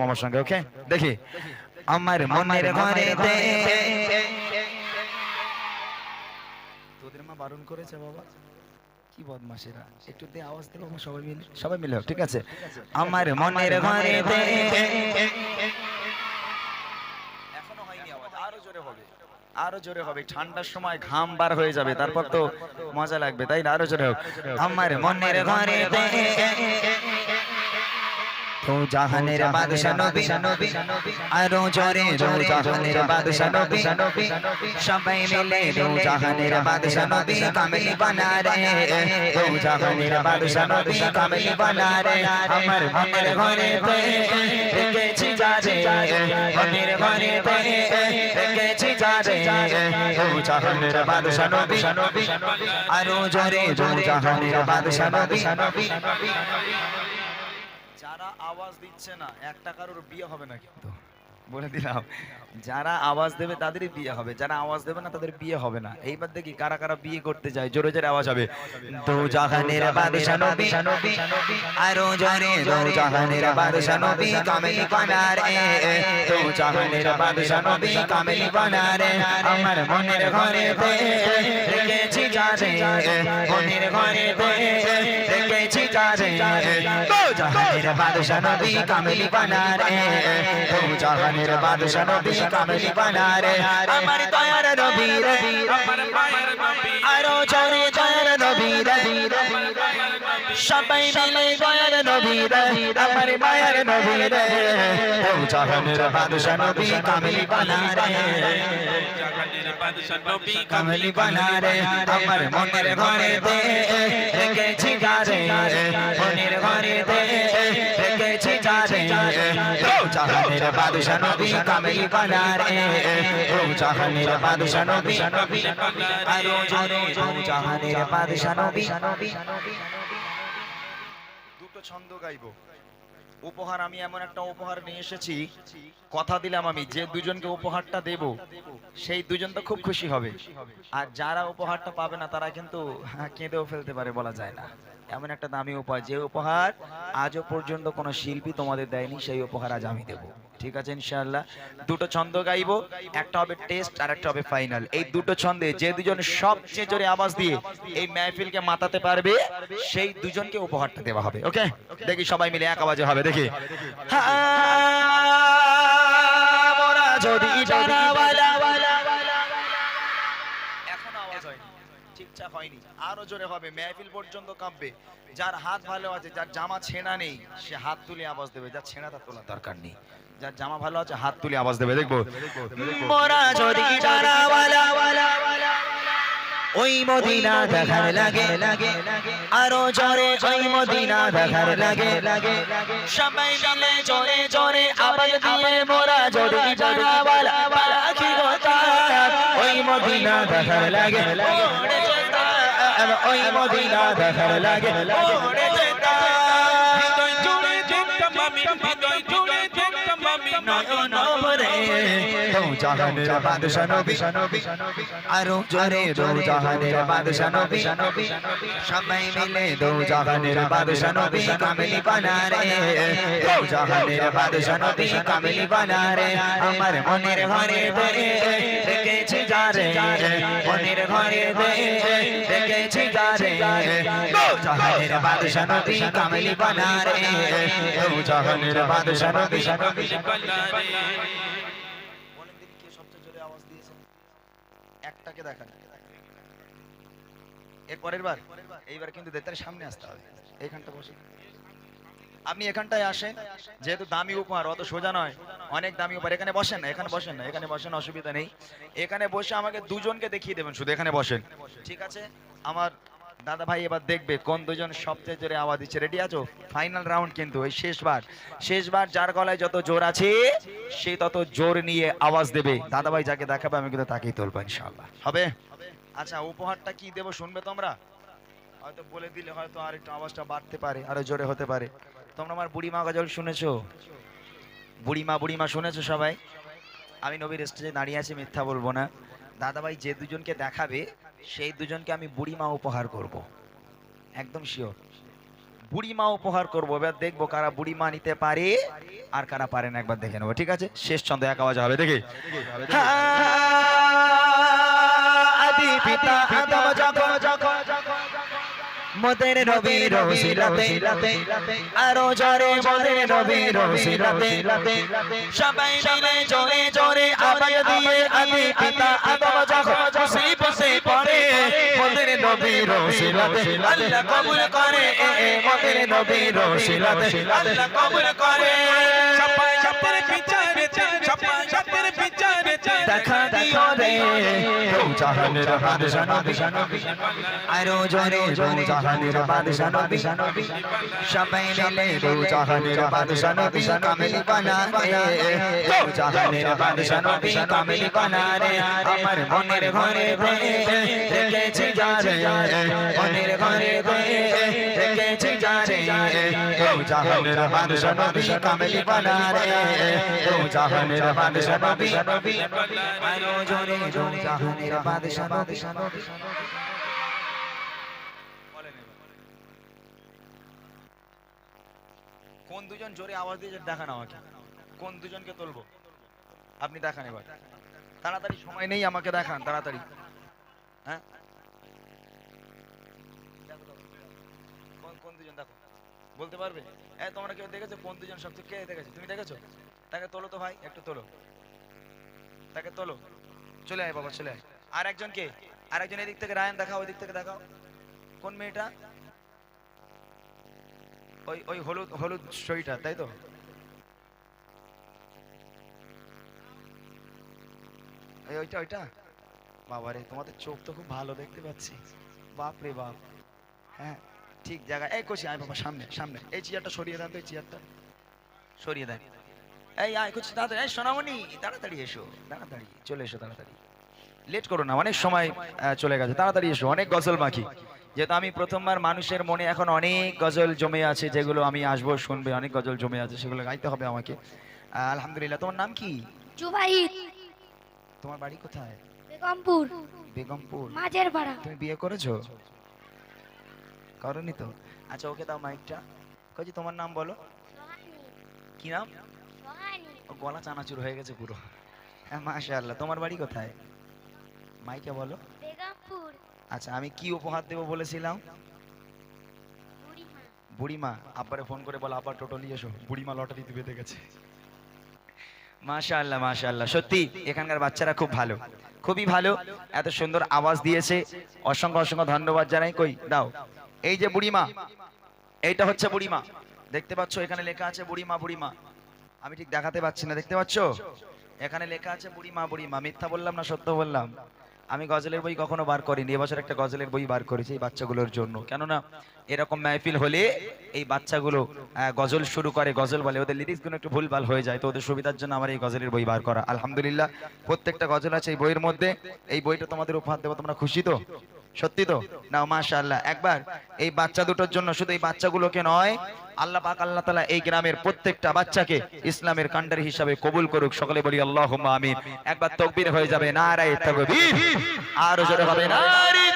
মামার সঙ্গে ওকে দেখি। আমার মনের ঘরে তোদের মা বারণ করেছে বাবা। কি বদমাশেরা একটু দে আওয়াজ দিল সবাই মিলে সবাই মিলে ঠিক আছে? আমার মনের ঘরে এখনও হয়নি আওয়াজ আরও জোরে হবে। আরও জোরে হবে ঠান্ডার সময় ঘাম বার হয়ে যাবে তারপর তো মজা লাগবে তাই না? আরও জোরে হোক। আমার মনের ঘরে তো জাহানের বাদশা নবী আরও জোরে রো জাহানের বাদশা নবী। সবাই মিলে রো জাহানের বাদশা নবী কামিল বানা রে। রো। জাহানের বাদশা নবী কামিল বানা রে। আমার মনের ঘরে রেখেছি যা রে। মনের ঘরে রেখেছি যা রে। রো। জাহানের বাদশা নবী। আরও জোরে রো জাহানের বাদশা নবী। যারা আওয়াজ দিচ্ছে না একটা কারোর বিয়ে হবে না কিন্তু বলে দিলাম, যারা আওয়াজ দেবে তাদেরই বিয়ে হবে, যারা আওয়াজ দেবে না তাদের বিয়ে হবে না। এইবার দেখি কারা কারা বিয়ে করতে যায়, জোরে জোরে আওয়াজ হবে। দো জাহানের বাদশা আরও জোরে, দো জাহানের বাদশা নবী কামিল এ, দো জাহানের বাদশা নবী কামিল আমার মনের ঘরে রেখেছি যারে, মনের ঘরে রেখেছি জাহানের বাদশা নবী কামিল বানার। এ দো জাহানের বাদশা নবী কামিল বানার। আমার দয়ার নবী রে আমার মায়ের নবী। আরও জোরে দয়ার নবী রে। সবাই মিলে দয়ার নবী রে আমার মায়ের নবী রে। ও জাহানের বাদশা নবী কামিল বানারে। জাহানের বাদশা নবী কামিল বানারে আমার মনের ঘরে দে। দুটো ছন্দ গাইবো। উপহার, আমি এমন একটা উপহার নিয়ে এসেছি। কথা দিলাম আমি, যে দুজনকে উপহারটা দেব, সেই দুজন তো খুব খুশি হবে। আর যারা উপহারটা পাবে না, তারা কিন্তু কেঁদেও ফেলতে পারে বলা যায় না। এমন একটা দামি উপহার। যে উপহার আজও পর্যন্ত কোনো শিল্পী তোমাদের দেয়নি, সেই উপহার আজ আমি দেবো। ঠিক আছে, ইনশাআল্লাহ। দুটো ছন্দ গাইবো, একটা হবে টেস্ট আর একটা হবে ফাইনাল। এই দুটো ছন্দে যে দুজন সবচেয়ে জোরে আওয়াজ দিয়ে এই মেহফিলকে মাতাতে পারবে, সেই দুজনকে উপহারটা দেওয়া হবে, ওকে? দেখি সবাই মিলে এক আওয়াজে হবে, দেখি। যার হাত ভালো আছে, যার জামা ছেঁড়া নেই, সে হাত তুলে আওয়াজ দেবে, যার ছেঁড়া তার তোলার দরকার নেই। যার জামা ভালো আছে হাত তুলে আওয়াজ দেবে দেখব? মোরা যদি ওই মদিনা দেখার লাগে লাগে আরও জোরে ওই মদিনা দেখার লাগে। লাগে সবাই মিলে জোরে জোরে আবার দিয়ে মোরা যদি গোতা ওই মদিনা দেখার লাগে ওই মদিনা দেখার লাগে ওরে। হৃদয় জুড়ে হৃদয় নয়ন ভরে দো জাহানের বাদশা নবী। আরও জোরে দো জাহানের বাদশা নবী। সবাই মিলে দো জাহানের বাদশা নবী কামিলি বানারে। দো জাহানের বাদশা নবী কামিলি বানারে। আমার মনের ঘরে দে রেখেছি যারে মনের ঘরে দে রেখেছি যারে জাহানের বাদশা নবী কামিলি বানারে জাহানের বাদশা নবী বলেন দিদি কে সবচেয়ে জোরে আওয়াজ দিয়েছে একটাকে দেখান এর বার, এইবার কিন্তু দেতার সামনে আসতে হবে। এইখানটা বসে। আপনি এখানটায় আসেন, যেহেতু দামি উপহার, অত সোজা নয়। অনেক দামি উপহার। এখানে বসেন না, এখানে বসেন না, এখানে বসেন, অসুবিধা নেই। এখানে বসে আমাকে দুজনকে দেখিয়ে দেবেন, শুধু এখানে বসেন। ঠিক আছে? আমার দাদা ভাই এবার দেখবে কোন দুজন সবচেয়ে জোরে আওয়াজ দিচ্ছে। রেডি আছো? ফাইনাল রাউন্ড কিন্তু ওই শেষবার। শেষবার যার গলায় যত জোর আছে, সে তত জোর নিয়ে আওয়াজ দেবে। দাদা ভাই যাকে দেখাবে, আমি কিন্তু তাকেই তুলবো, ইনশাআল্লাহ। হবে? আচ্ছা উপহারটা কি দেবো শুনবে তোমরা? হয়তো বলে দিলে হয়তো আর একটু আওয়াজটা বাড়তে পারে, আরও জোরে হতে পারে। তোমরা আমার বুড়িমা গজল শুনেছো? বুড়িমা বুড়িমা শুনেছো সবাই? আমি নবীর স্টেজে দাঁড়িয়ে আছি, মিথ্যা বলব না। দাদাভাই যে দুজনকে দেখাবে, সেই দুজনকে আমি বুড়িমা উপহার করব। একদম শিওর বুড়িমা উপহার করব। এবার দেখব কারা বুড়িমা নিতে পারে, আর কারা পারেন একবার দেখে নেব, ঠিক আছে? শেষ ছন্দ, এক আওয়াজ হবে, দেখি। পিতা আদম যখন মোদের নবী রসিলাতে আরও জোরে মোদের নবী রসিলাতে সবাই মিলে জোরে জোরে আবায় দিয়ে আদি পিতা আদম যখন মুসিবতে পড়ে মোদের নবী রসিলাতে আল্লাহ কবুল করে এ মোদের নবী রসিলাতে আল্লাহ কবুল করে। সবাই সাপায়াতের বিচারে সাপায়াতের বিচারে দেখা দিও রে জাহানের বাদশা নবী আরও জোরে জোরে জাহানের বাদশা নবী সবাই মিলে দু জাহানের বাদশা নবী কামিল বানা রে। জাহানের বাদশা নবী কামিল বানা রে। আমার মনের ঘরে রেখেছি যারে মনের ঘরে রেখেছি যারে জাহানের বাদশা নবী কামিল বানা রে। দু কোন দুজন জোরে আওয়াজ দিয়ে দেখান আমাকে? কোন দুজনকে তুলবো? আপনি দেখান এবার। তাড়াতাড়ি সময় নেই আমাকে দেখান, তাড়াতাড়ি। হ্যাঁ? কোন দুজন দেখো? বলতে পারবে? এ, তোমরা কেউ দেখেছ? কোন দুজন সবচেয়ে কে দেখেছ? তুমি দেখেছ? তাকে তোলো তো ভাই, একটু তোলো। তাকে তোলো। চলে আয় বাবা, চলে আয়। আর একজন কে? আর একজন এদিক থেকে, রায়ন দেখাও ওই দিক থেকে দেখাও। কোন মেয়েটা? ওই ওই হলুদ হলুদ শরীরটা তাই তো? ওইটা ওইটা? বাবারে, তোমাদের চোখ তো খুব ভালো দেখতে পাচ্ছি। বাপ রে বাপ। ঠিক জায়গা এই কচি আয় বাবা সামনে সামনে। এই চেয়ারটা সরিয়ে দেন তো এই চেয়ারটা। সরিয়ে দেন এই আয় কচি তাড়াতাড়ি এই সোনামণি তাড়াতাড়ি এসো তাড়াতাড়ি চলে এসো তাড়াতাড়ি। লেট করো না অনেক সময় চলে গেছে। তাড়াতাড়ি এসো অনেক গজল মাখি যেহেতু আমি প্রথমবার মানুষের মনে এখন অনেক গজল জমে আছে যেগুলো আমি আসব শুনবে অনেক গজল জমে আছে সেগুলো গাইতে হবে আমাকে। আলহামদুলিল্লাহ তোমার নাম কি? জুবাইর তোমার বাড়ি কোথায়? বেগমপুর। বেগমপুর। মাঝের পাড়া তুমি বিয়ে করেছ? করনি তো? আচ্ছা ওকে দাও মাইকটা তোমার নাম বলো? কি নাম? গলা চানাচুর হয়ে গেছে পুরো। হ্যাঁ মাশাআল্লাহ। তোমার বাড়ি কোথায়? মাইকে বলো। বেগমপুর। আচ্ছা আমি কি উপহার দেবো বলেছিলাম? বুড়িমা। আব্বারে ফোন করে বলো আব্বা টোটো নিয়ে এসো। বুড়িমা লটারি বেঁধে গেছে। মাশাআল্লাহ মাশাআল্লাহ। সত্যি এখানকার বাচ্চারা খুব ভালো। খুবই ভালো। এত সুন্দর আওয়াজ দিয়েছে। অসংখ্য অসংখ্য ধন্যবাদ জানাই। কই? দাও। এই যে বুড়িমা, এইটা হচ্ছে বুড়িমা। দেখতে পাচ্ছ, এখানে লেখা আছে বুড়িমা বুড়িমা। আমি ঠিক দেখাতে পাচ্ছি না, দেখতে পাচ্ছ? এখানে লেখা আছে বুড়িমা বুড়িমা। মিথ্যা বললাম না, সত্য বললাম। আমি গজলের বই কখনো বার করিনি, এবছর একটা গজলের বই বার করেছি এই বাচ্চাগুলোর জন্য। কেননা এরকম মাহফিল হলে এই বাচ্চাগুলো গজল শুরু করে, গজল বলে। ওদের লিরিক্সগুলো একটু ভুলভাল হয়ে যায়, তো ওদের সুবিধার জন্য আমার এই গজলের বই বার করা। আলহামদুলিল্লাহ, প্রত্যেকটা গজল আছে এই বইয়ের মধ্যে। এই বইটা তোমাদের উপহার দেবো, তোমরা খুশি তো? সত্যি তো? না মাশাআল্লাহ। একবার এই বাচ্চা দুটোর জন্য শুধু এই বাচ্চাগুলোকে নয়, আল্লাহ পাক, আল্লাহ তালা এই গ্রামের প্রত্যেকটা বাচ্চাকে ইসলামের কান্ডারি হিসাবে কবুল করুক। সকলে বলি, আল্লাহুম্মা আমিন। একবার তকবির হয়ে যাবে, নারায়ে তাকবীর। আর জোরে হবে নারে